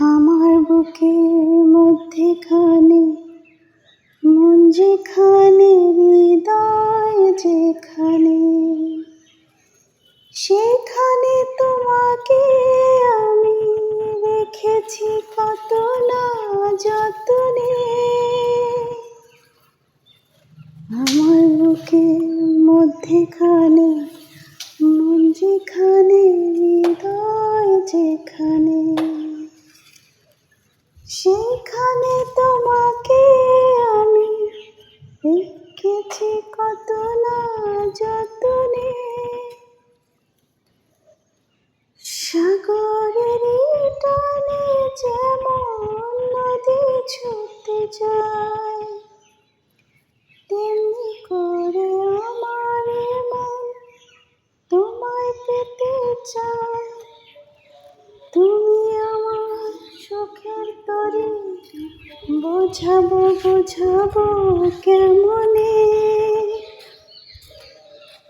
আমার বুকের মধ্যেখানে, মন যেখানে, হৃদয় যেখানে, সেখানে তোমাকে আমি রেখেছি কত না যতনে। আমার বুকের মধ্যে মধ্যেখানে মন যেখানে হৃদয় যেখানে সেখানে তোমাকে আমি রেখেছি কত না যতনে। সাগরের টানে যেমন নদী ছুটতে যায় বোঝাবো বোঝাবো কেমনে?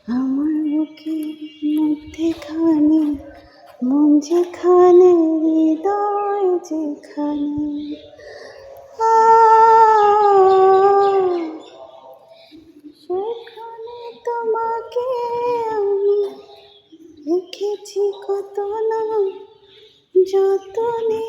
আমার মুখে বুকের মধ্যেখানে মন যেখানে, হৃদয় যেখানে। সেখানে তোমাকে আমি রেখেছি কত না যতনে।